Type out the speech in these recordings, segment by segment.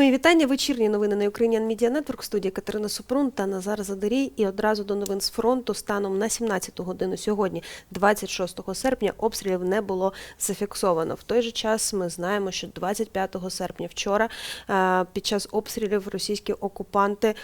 Мої вітання. Вечірні новини на Ukrainian Media Network. Студія Катерина Супрун та Назар Задарій. І одразу до новин з фронту станом на 17 годину сьогодні, 26 серпня, обстрілів не було зафіксовано. В той же час ми знаємо, що 25 серпня вчора е, під час обстрілів російські окупанти.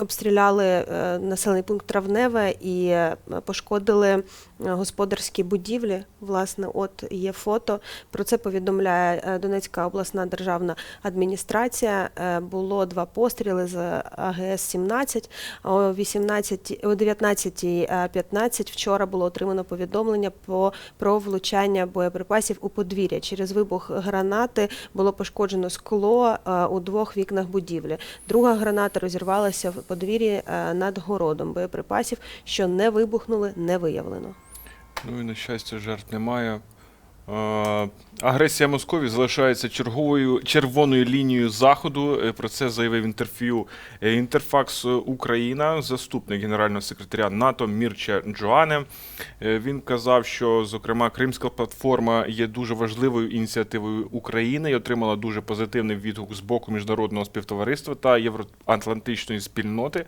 Обстріляли е, населений пункт Травневе і е, пошкодили е, господарські будівлі. Власне, от є фото. Про це повідомляє Донецька обласна державна адміністрація. Було два постріли з АГС-17. О 18, о 19.15 вчора було отримано повідомлення по, про влучання боєприпасів у подвір'я. Через вибух гранати було пошкоджено скло у двох вікнах будівлі. Друга граната розірвалася в подвір'ї е, над городом. Боєприпасів, що не вибухнули, не виявлено. Ну і на щастя, жертв немає. Е, Агресія Московії залишається черговою червоною лінією заходу. Е, Про це заявив інтерв'ю е, Інтерфакс Україна, заступник генерального секретаря НАТО Мірча Джоане. Він казав, що зокрема Кримська платформа є дуже важливою ініціативою України і отримала дуже позитивний відгук з боку міжнародного співтовариства та євроатлантичної спільноти.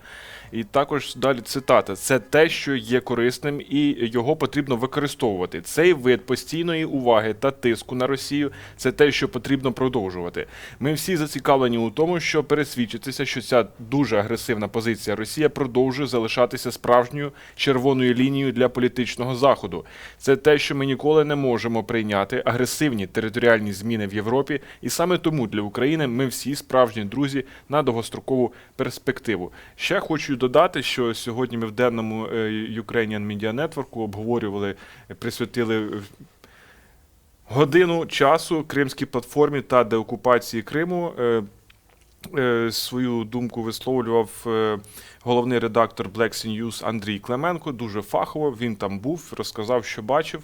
І також далі цитата: це те, що є корисним, і його потрібно використовувати. Цей вид постійної уваги та тиску на Росію це те, що потрібно продовжувати. Ми всі зацікавлені у тому, щоб пересвідчитися, що ця дуже агресивна позиція Росія продовжує залишатися справжньою червоною лінією для політичного заходу. Це те, що ми ніколи не можемо прийняти агресивні територіальні зміни в Європі, і саме тому для України ми всі справжні друзі на довгострокову перспективу. Ще хочу додати, що сьогодні ми в денному е, Ukrainian Media Network обговорювали, е, присвятили е, годину часу Кримській платформі та деокупації Криму. Е, е, Свою думку висловлював е, головний редактор Black News Андрій Клименко. Дуже фахово. Він там був, розказав, що бачив.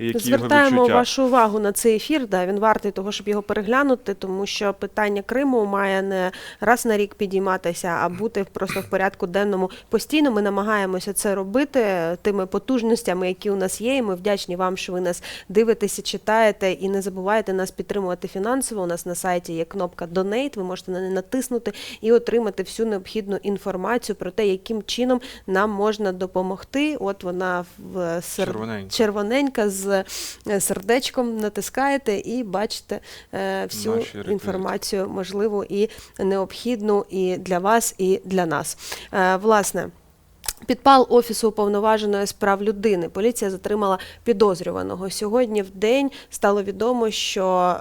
Які його Звертаємо відчуття. вашу увагу на цей ефір. Да, він вартий того, щоб його переглянути, тому що питання Криму має не раз на рік підійматися, а бути просто в порядку денному постійно. Ми намагаємося це робити тими потужностями, які у нас є. І ми вдячні вам, що ви нас дивитеся, читаєте і не забувайте нас підтримувати фінансово. У нас на сайті є кнопка Donate, Ви можете на неї натиснути і отримати всю необхідну інформацію про те, яким чином нам можна допомогти. От вона в сер- Червоненька. червоненька з е, сердечком натискаєте і бачите е, всю Наші реквізити. інформацію можливу і необхідну і для вас, і для нас. Е, Власне. Підпал офісу уповноваженої з прав людини. Поліція затримала підозрюваного. Сьогодні в день стало відомо, що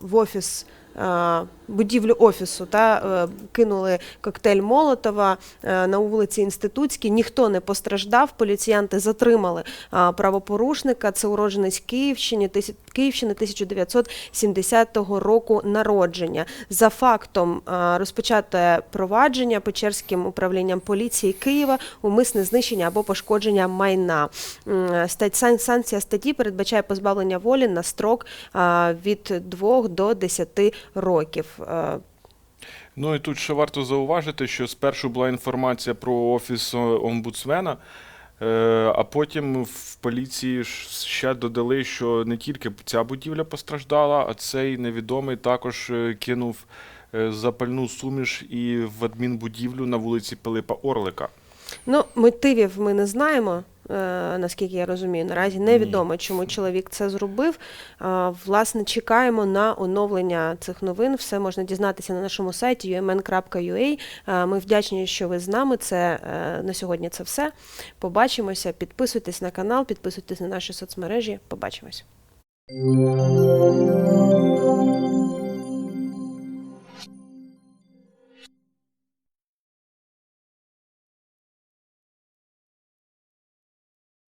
в офіс. Е, Будівлю офісу та е, кинули коктейль Молотова е, на вулиці Інститутській. Ніхто не постраждав. Поліціянти затримали правопорушника. Це уродженець Київщини, Київщини 1970 року народження. За фактом розпочате провадження Печерським управлінням поліції Києва умисне знищення або пошкодження майна. Санкція статті передбачає позбавлення волі на строк від 2 до 10 років. Ну і тут ще варто зауважити, що спершу була інформація про офіс омбудсмена, е, а потім в поліції ще додали, що не тільки ця будівля постраждала, а цей невідомий також е, кинув е, запальну суміш і в адмінбудівлю на вулиці Пилипа Орлика. Ну, мотивів ми не знаємо. Е, Наскільки я розумію, наразі невідомо, чому чоловік це зробив. Власне, чекаємо на оновлення цих новин. Все можна дізнатися на нашому сайті umn.ua. Ми вдячні, що ви з нами. Це е, на сьогодні це все. Побачимося. Підписуйтесь на канал, підписуйтесь на наші соцмережі. Побачимось.